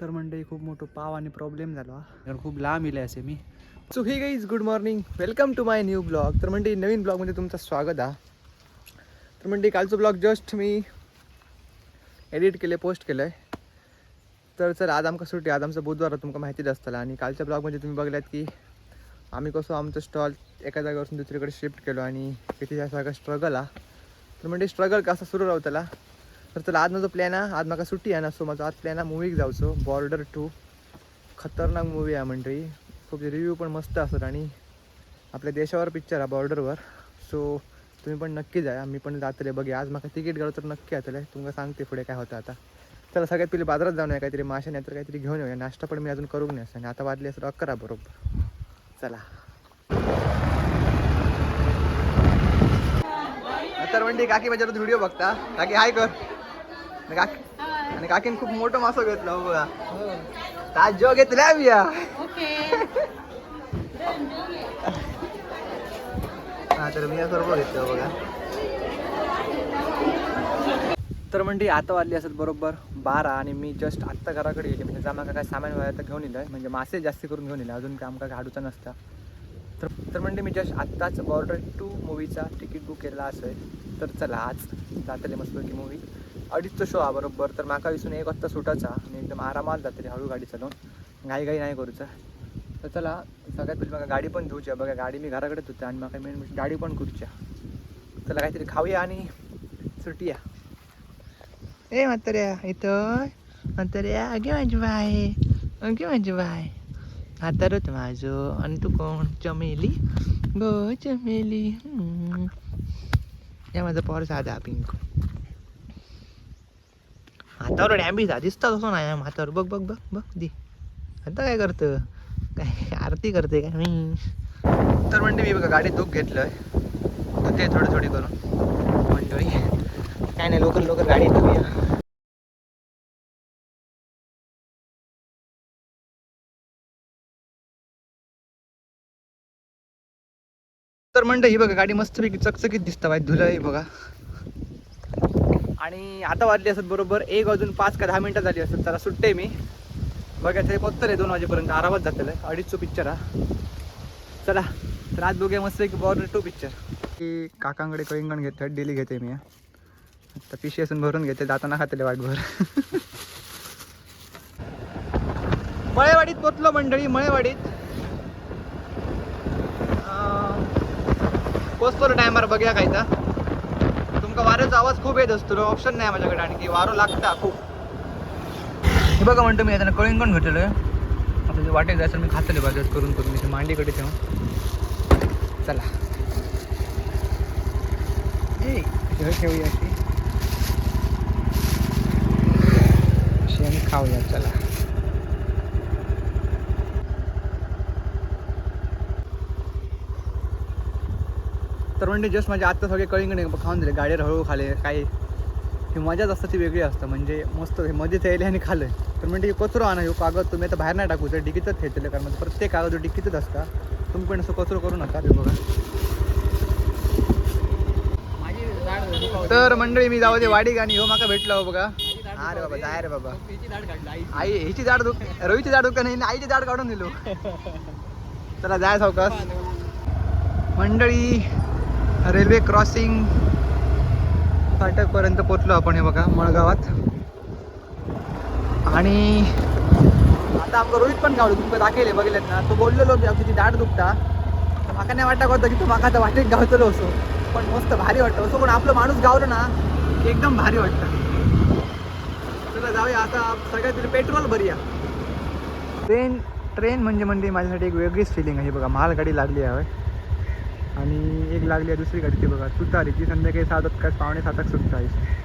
तर म्हणजे खूप मोठं पाव आणि प्रॉब्लेम झाला. कारण खूप लांब इले असे मी. So hey guys good morning welcome to my new blog तर म्हणजे नवीन ब्लॉगमध्ये तुमचं स्वागत आहे. तर म्हणजे कालचं ब्लॉग जस्ट मी एडिट केले पोस्ट केलं आहे तर चल आज आमका सुट्टी आज आमचा बुधवार तुमका माहितीच असताला. आणि कालच्या ब्लॉगमध्ये तुम्ही बघल्यात की आम्ही कसं आमचं स्टॉल एका जागेवरून दुसरीकडे शिफ्ट केलो आणि किती सगळं स्ट्रगल आहे. तर म्हणजे स्ट्रगल कसा सुरू राहतला तर चला आज माझा प्लॅन आहे. आज म्हाका सुट्टी आहे ना सो माझा आज प्लॅन आहे मूवीक जावचो बॉर्डर टू खतरनाक मूवी आहे म्हणटरी खूप रिव्ह्यू पण मस्त असत आणि आपल्या देशावर पिक्चर आहे बॉर्डरवर सो तुम्ही पण नक्की जा. मी पण जातले बघे आज म्हाका तिकीट गेलो तर नक्की येतले तुमका सांगते पुढे काय होतं आता. चला सगळ्यात पहिले बाजारात जाऊन या. काहीतरी माशा नाही तर काहीतरी घेऊन येऊया. नाश्ता पण मी अजून करून नाही आणि आता वाजले असं अकरा बरोबर. चला. तर म्हणजे काकी माझ्यावर व्हिडिओ बघता. काकी हाय कर. आणि काकी आणि काकीन खूप मोठं मासं घेतलं हो बघा. ताज जो घेतला बिया हा तर मी सर्व घेतलं बघा. तर म्हणजे आता वाजली असेल बरोबर बारा आणि मी जस्ट आत्ता घराकडे गेले. म्हणजे जा काय सामान वगैरे तर घेऊन येलं म्हणजे मासे जास्ती करून घेऊन येले अजून काय आमका गाडूचा नसता. तर तर म्हणजे मी जस्ट आत्ताच बॉर्डर टू मूवीचा तिकीट बुक केला असं तर चला आज जातले मस्तपैकी मूवी अडीचचा शो हा बरोबर. तर माका विसून एक वाजता सुटाचा आणि एकदम आरामात जातले हळू गाडी चालवून. घाई घाई नाही करूचा. तर चला सगळ्यात पहिले म्हाका गाडी पण धुवच्या बघा गाडी मी घराकडे होते आणि म्हाका म्हणजे मेन गाडी पण करूच्या चला काहीतरी खाऊया आणि सुटूया. ए म्हाताऱ्या इथं. म्हाताऱ्या अगे माझी बाय. अगे माझी बाय. म्हातारच माझं. आणि तू कोण? चमेली? गो चमेली. या माझा पॉर साधा पिंक. हातावर डॅम्बी जा दिसतात असं नाही हातावर बघ बघ बघ बघ दे. आता काय करतं? काय आरती करते काय? मी तर म्हणते मी बघा गाडीत दुःख घेतलं आहे ते थोडी थोडी करून. मंडळी काय नाही लवकर लवकर गाडी धुया तर म्हणतं ही बघा गाडी मस्तपैकी चकचकीत दिसतं बाई धुलं आहे बघा. आणि आता वाजली असत बरोबर एक वाजून पाच का दहा मिनिटं झाली असत. त्याला सुट्टे मी. बघा ते पोचतं रे दोन वाजेपर्यंत. आरामात जातलं अडीचशो पिक्चर हा. चला तर आज बघूया मस्त एक बॉर्डर टू पिक्चर की काकांकडे कळिंगण घेते डेली घेते मी आता पिशी असून भरून घेते जाताना खातले वाटभर. मळेवाडीत पोचलो मंडळी मळेवाडीत. पोचतो टायमार बघूया कायचा तुमका वाऱ्याचा आवाज खूप येत असतो ऑप्शन नाही माझ्याकडे आणखी वारो लागता खूप. हे बघा म्हणतो मी आता कळीन पण भेटलं आता जे वाटेल जायचं मी खातले बाजार करून करून मी मांडीकडे ठेवून. चला. ठेवूया अशी आम्ही आणि खाऊया चला. तर म्हणजे जस्ट म्हणजे आत्ता सगळे कळिंगणे खाऊन दिले. गाडीवर हळू खाले. काय ही मजाच असतं ती वेगळी असतं. म्हणजे मस्त हे मध्येच यायले आणि खाल्लं. तर म्हणजे हे कचरो आणा ह्यो कागद तुम्ही आता बाहेर नाही टाकू तर डिकीतच ठेवले कारण म्हणजे प्रत्येक कागद डिकीतच असता तुम्ही पण असं कचरो करू नका ते बघा. तर मंडळी मी जाऊ दे वाडी गाणी हो माका भेटला हो बघा. अरे बाबा जाय रे बाबा. आई हिची झाड दुख रवीची झाड दुख नाही आईची झाड काढून दिलो. चला जाय सावकाश. मंडळी रेल्वे क्रॉसिंग फाटकपर्यंत पोचलो आपण हे बघा मळगावात. आणि आता आमचं रोहित पण गावलो तुमचं दाखवले बघितलेत ना? तो बोललेलो की किती दाट दुखता. माका नाही वाटत होतं की तो माका आता वाटेत गावतलो असो. पण मस्त भारी वाटतं. असो पण आपलं माणूस गावलं ना एकदम भारी वाटतं. चला जाऊया. आता सगळ्यात तरी पेट्रोल भरूया. ट्रेन ट्रेन म्हणजे म्हणजे माझ्यासाठी एक वेगळीच फिलिंग आहे. बघा मालगाडी लागली आहे. आणि एक लागली आहे दुसरी गाडी ती बघा तुतारी ती संध्याकाळी सात काय पावणे सातात सुटता आहे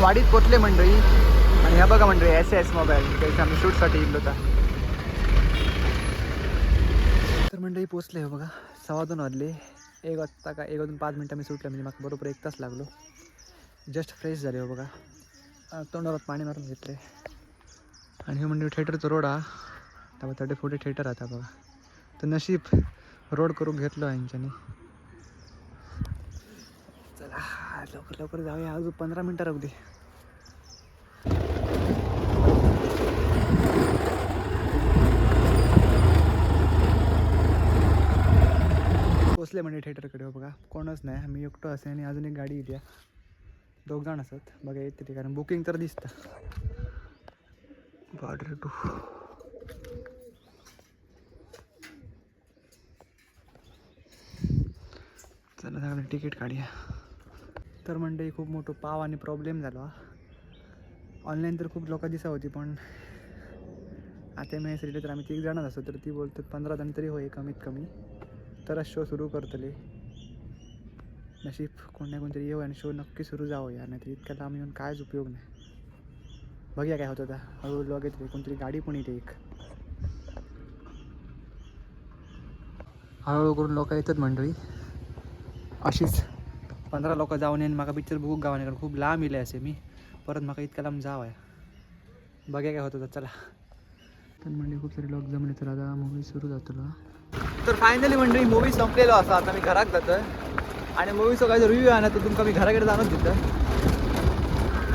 वाडीत पोचले मंडळी. आणि ह्या बघा मंडळी एस एस मोबाईल त्याच्या आम्ही शूटसाठी येलो होता. तर मंडळी पोचले हो बघा. सव्वा दोन वाजले. एक वाजता का एक वाजून पाच मिनटं मी सुटलं म्हणजे मला बरोबर एक तास लागलो. जस्ट फ्रेश झाले हो बघा. तोंडावर पाणी मारून घेतले. आणि हे म्हणजे थिएटरचं रोड हा. त्या थर्टी फोर्टी थिएटर आता बघा. तर नशीब रोड करून घेतलो यांच्यानी. चला लवकर लवकर जाऊया. अजून पंधरा मिनटं राहू दे. पोचले म्हणजे थिएटरकडे हो बघा. कोणच नाही. मी एकटो असे आणि अजून एक गाडी येते दोघ जण असत. बघा येते ते कारण बुकिंग तर दिसतं. बॉर्डर टू चला चांगलं तिकीट काढूया. तर म्हणजे खूप मोठं पाव आणि प्रॉब्लेम झाला ऑनलाईन तर खूप लोक दिसा होती पण आता मी रिले तर आम्ही तीन जणच असतो तर ती बोलतात पंधरा जण तरी होय कमीत कमी. तरच शो सुरू करतले. नशीब कोण ना कोणतरी येऊ आणि शो नक्की सुरू जावं यार नाही तर इतक्या लांब येऊन कायच उपयोग नाही. बघूया काय होतं आता. हळूहळू लोक येते कोणतरी गाडी पण येते एक. हळूहळू करून लोक येतात मंडळी. अशीच पंधरा लोक जाऊन येईन. म्हाका पिक्चर बघूक गावाने. कारण खूप लांब येले असे मी. परत म्हाका इतक्या लांब जाव आहे बघूया काय होतं चला. तर मंडळी खूप सारे लोक जमले तर आता मूवी सुरू जातो तर फायनली मंडळी मूवी संपलेलो असा. आता मी घरात जातोय. आणि मूवीचो काय रिव्ह्यू आहे ना तुमका मी घराकडे जाणूच देतं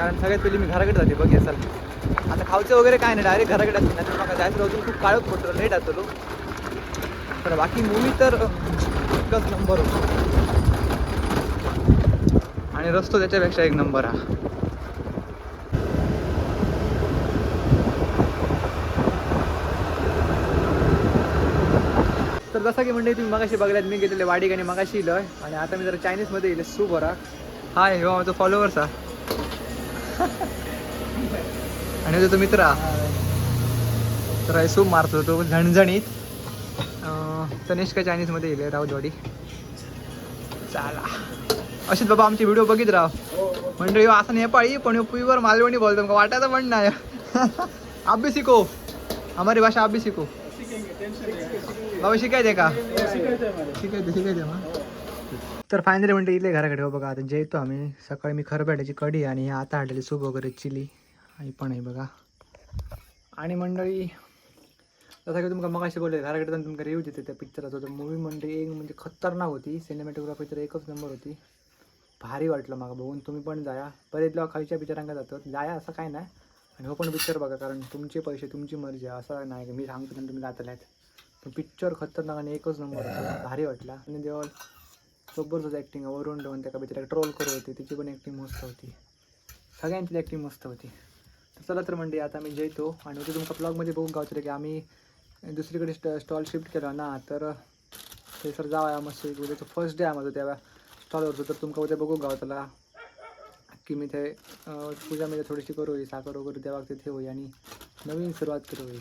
कारण सगळ्यात पहिली मी घराकडे जाते बघ चल आता खावचं वगैरे काय नाही डायरेक्ट घराकडे असते. नाही तर जायचं अजून खूप काळोख पडतो लेट असतो तर बाकी मूवी तर एकच नंबर होतो. आणि रस्तो त्याच्यापेक्षा एक नंबर हा. तर जसं की म्हणजे तुम्ही मगाशी बघल्यात मी गेलेले वाडी आणि मगाशी इलोय. आणि आता मी जरा चायनीजमध्ये येईल सुपर बरा हाय हो माझा फॉलोअर्स हा. आणि तो मित्र. तर सूप मारतो तो झणझणीत. तनिष्का चायनीजमध्ये येईल राऊतवाडी चला. अशीच बाबा आमचे व्हिडिओ बघित राव. म्हणजे असं नेपाळी पण पुईवर मालवणी बोलतो. का वाटायचं पण नाही. अभ्य शिको हमारी भाषा अभ्य शिको बाबा शिकायचे का? शिकायचं शिकायचं मग. तर फायनली म्हणते इथले घराकडे हो बघा. आता जेवतो आम्ही सकाळी मी खरबेटाची कढी आणि आता हाडलेली सूप वगैरे चिली. आई पण आहे बघा. आणि मंडळी जसं की तुमका मगाशी बोलले घराकडे जाऊन तुमका रिव्ह्यू देते त्या पिक्चराचा तर मूवी म्हणजे एक म्हणजे खतरनाक होती. सिनेमॅटोग्राफी तर एकच नंबर होती. भारी वाटलं मला बघून. तुम्ही पण जाया. बरेच लोक खायच्या पिक्चरांका जातात. जाया असं काय नाही. आणि हो पण पिक्चर बघा कारण तुमचे पैसे तुमची मर्जी आहे. असं नाही की मी सांगतो आणि तुम्ही जातल्यात पण पिक्चर खतरनाक आणि एकच नंबर होता. भारी वाटला. आणि देवाल जबरदस्त ॲक्टिंग वरून ठेवून त्या बिचारा ट्रोल करत होती. तिची पण ॲक्टिंग मस्त होती. सगळ्यांची ॲक्टिंग मस्त होती. तर चला तर म्हणजे आता मी जेतो आणि उद्या तुमका ब्लॉगमध्ये बघून गावतो की आम्ही दुसरीकडे स्ट स्टॉल शिफ्ट केला ना तर ते सर जावा मस्त उद्याचं फर्स्ट डे आहे माझं त्या स्टॉलवरचं तर तुमका उद्या बघू गावतला की मी ते पूजा मी थोडीशी करू साखर वगैरे द्यावा तिथे होई आणि नवीन सुरुवात करू होई